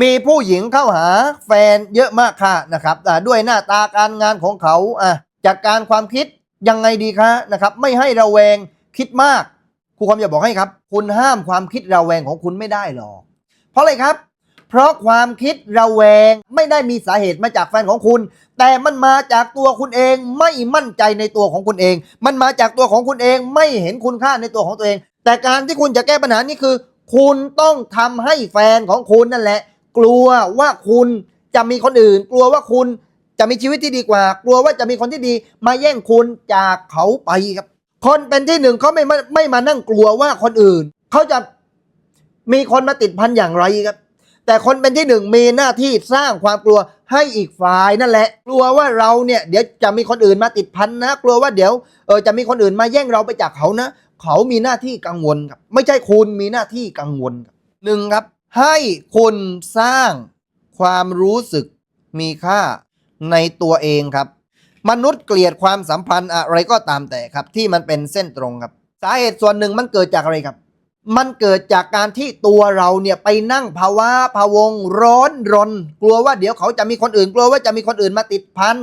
มีผู้หญิงเข้าหาแฟนเยอะมากค่ะนะครับด้วยหน้าตาการงานของเขาอะจัดการความคิดยังไงดีคะนะครับไม่ให้ระแวงคิดมากครูความอมจะบอกให้ครับ คุณห้ามความคิดระแวงของคุณไม่ได้หรอก เพราะอะไรครับ เพราะความคิดระแวงไม่ได้มีสาเหตุมาจากแฟนของคุณ แต่มันมาจากตัวคุณเองไม่มั่นใจในตัวของคุณเอง มันมาจากตัวของคุณเองไม่เห็นคุณค่าในตัวของตัวเอง แต่การที่คุณจะแก้ปัญหานี้คือ คุณต้องทำให้แฟนของคุณนั่นแหละ กลัวว่าคุณจะมีคนอื่น กลัวว่าคุณจะมีชีวิตที่ดีกว่า กลัวว่าจะมีคนที่ดีมาแย่งคุณจากเขาไปครับ คนเป็นที่หนึ่งเขาไม่มาไม่มานั่งกลัวว่าคนอื่น เขาจะมีคนมาติดพันอย่างไรครับ แต่คนเป็นที่หนึ่งมีหน้าที่สร้างความกลัวให้อีกฝ่ายนั่นแหละ กลัวว่าเราเนี่ยเดี๋ยวจะมีคนอื่นมาติดพันนะ กลัวว่าเดี๋ยวเออจะมีคนอื่นมาแย่งเราไปจากเขานะ เขามีหน้าที่กังวลครับ ไม่ใช่คุณมีหน้าที่กังวลครับหนึ่งครับ ให้คุณสร้างความรู้สึกมีค่าในตัวเองครับ มนุษย์เกลียดความสัมพันธ์อะไรก็ตามแต่ครับ ที่มันเป็นเส้นตรงครับ สาเหตุส่วนหนึ่งมันเกิดจากอะไรครับ มันเกิดจากการที่ตัวเราเนี่ยไปนั่งภาวะพะวงร้อนรน กลัวว่าเดี๋ยวเขาจะมีคนอื่น กลัวว่าจะมีคนอื่นมาติดพัน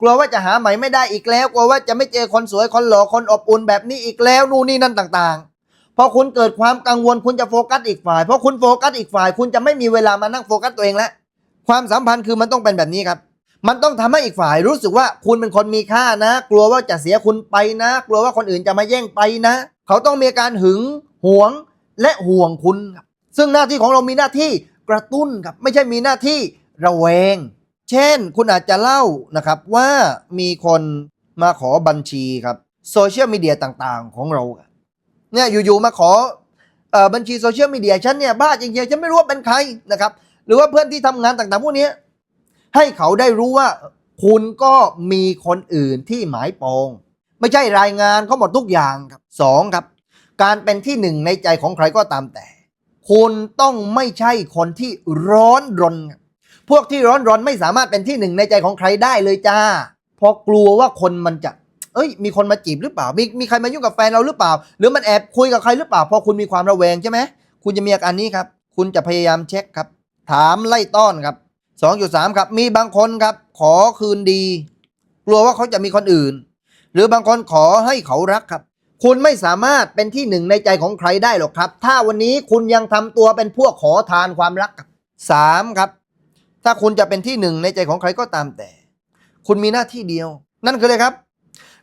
กลัวว่าจะหาใหม่ไม่ได้อีกแล้ว กลัวว่าจะไม่เจอคนสวยคนหล่อคนอบอุ่นแบบนี้อีกแล้วนู่นนี่นั่นต่างๆ พอคุณเกิดความกังวลคุณจะโฟกัสอีกฝ่ายเพราะคุณโฟกัสอีกฝ่าย คุณจะไม่มีเวลามานั่งโฟกัสตัวเองแล้วความสัมพันธ์คือมันต้องเป็นแบบนี้ครับ มันต้องทำให้อีกฝ่ายรู้สึกว่าคุณเป็นคนมีค่านะ กลัวว่าจะเสียคุณไปนะ กลัวว่าคนอื่นจะมาแย่งไปนะ เขาต้องมีการหึงหวงและห่วงคุณครับซึ่งหน้าที่ของเรามีหน้าที่กระตุ้นครับไม่ใช่มีหน้าที่ระแวง เช่น คุณอาจจะเล่านะครับว่ามีคนมาขอบัญชีครับโซเชียลมีเดียต่างๆ ของเรา เนี่ยอยู่ๆมาขอออบัญชีโซเชียลมีเดียฉันเนี่ยบ้าจริงๆฉันไม่รู้ว่าเป็นใครนะครับ หรือว่าเพื่อนที่ทำงานต่างๆพวกนี้ให้เขาได้รู้ว่าคุณก็มีคนอื่นที่หมายปอง ไม่ใช่รายงานเขาหมดทุกอย่างครับสองครับ การเป็นที่หนึ่งในใจของใครก็ตามแต่ คุณต้องไม่ใช่คนที่ร้อนรน พวกที่ร้อนรนไม่สามารถเป็นที่หนึ่งในใจของใครได้เลยจ้าเพราะกลัวว่าคนมันจะ เอ้ยมีคนมาจีบหรือเปล่ามีมีใครมายุ่งกับแฟนเราหรือเปล่า หรือมันแอบคุยกับใครหรือเปล่าพอคุณมีความระแวงใช่ไหมคุณจะมีอาการนี้ครับ คุณจะพยายามเช็คครับ ถามไล่ต้อนครับ 2.3 ครับมีบางคนครับ ขอคืนดี กลัวว่าเขาจะมีคนอื่น หรือบางคนขอให้เขารักครับ คุณไม่สามารถเป็นที่หนึ่งในใจของใครได้หรอกครับ ถ้าวันนี้คุณยังทำตัวเป็นพวกขอทานความรักครับสามครับ ถ้าคุณจะเป็นที่หนึ่งในใจของใครก็ตามแต่ คุณมีหน้าที่เดียว นั่นคืออะไรครับ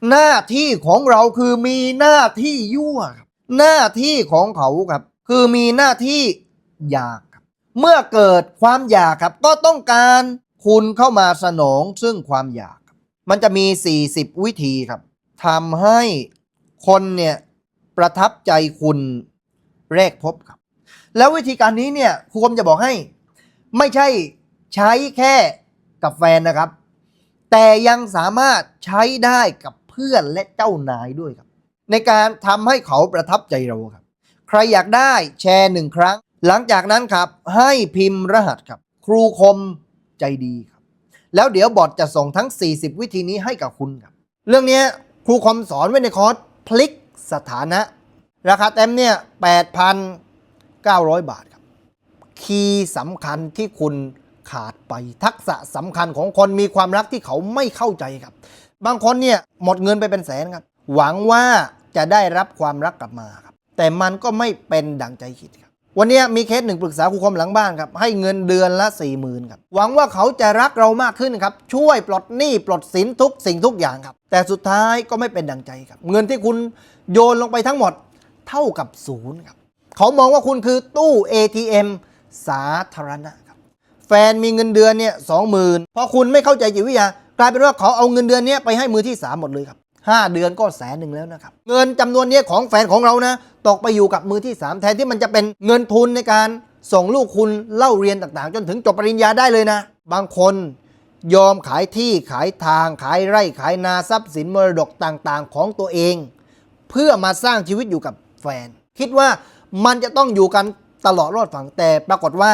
หน้าที่ของเราคือมีหน้าที่ยั่วครับหน้าที่ของเขาครับ คือมีหน้าที่อยากครับ เมื่อเกิดความอยากครับ ก็ต้องการคุณเข้ามาสนองซึ่งความอยากครับมันจะมี 40 วิธีครับทำให้คนเนี่ยประทับใจคุณแรกพบครับ แล้ววิธีการนี้เนี่ยครูคมจะบอกให้ ไม่ใช่ใช้แค่กับแฟนนะครับ แต่ยังสามารถใช้ได้กับ เพื่อนและเจ้านายด้วยครับ ในการทำให้เขาประทับใจเราครับ ใครอยากได้แชร์หนึ่งครั้ง หลังจากนั้นครับ ให้พิมพ์รหัสครับ ครูคมใจดีครับ แล้วเดี๋ยวบอทจะส่งทั้ง 40 วิธีนี้ให้กับคุณครับ เรื่องนี้ครูคมสอนไว้ในคอร์สพลิกสถานะ ราคาเต็มเนี่ย8,900 บาทครับ คีย์สำคัญที่คุณขาดไปทักษะสำคัญของคนมีความรักที่เขาไม่เข้าใจครับ บางคนเนี่ยหมดเงินไปเป็นแสนครับ หวังว่าจะได้รับความรักกลับมาครับ แต่มันก็ไม่เป็นดังใจคิดครับ วันนี้มีเคสหนึ่งปรึกษาครูคมหลังบ้านครับ ให้เงินเดือนละ4ี่หมื่นครับ หวังว่าเขาจะรักเรามากขึ้นครับ ช่วยปลดหนี้ปลดสินทุกสิ่งทุกอย่างครับ แต่สุดท้ายก็ไม่เป็นดังใจครับ เงินที่คุณโยนลงไปทั้งหมดเท่ากับศูนย์ครับ เขามองว่าคุณคือตู้ ATM สาธารณะครับ แฟนมีเงินเดือนเนี่ยสองหมื่นพอคุณไม่เข้าใจจิตวิทยา ลายเป็นว่าเขาเอาเงินเดือนนี้ไปให้มือที่สามหมดเลยครับห้าเดือนก็แสนหนึ่งแล้วนะครับ เงินจำนวนนี้ของแฟนของเรานะตกไปอยู่กับมือที่สามแทนที่มันจะเป็นเงินทุนในการส่งลูกคุณเล่าเรียนต่างๆ จนถึงจบปริญญาได้เลยนะ บางคนยอมขายที่ขายทางขายไร่ขายนาทรัพย์สินมรดกต่างๆ ของตัวเอง เพื่อมาสร้างชีวิตอยู่กับแฟน คิดว่ามันจะต้องอยู่กันตลอดรอดฝั่งแต่ปรากฏว่า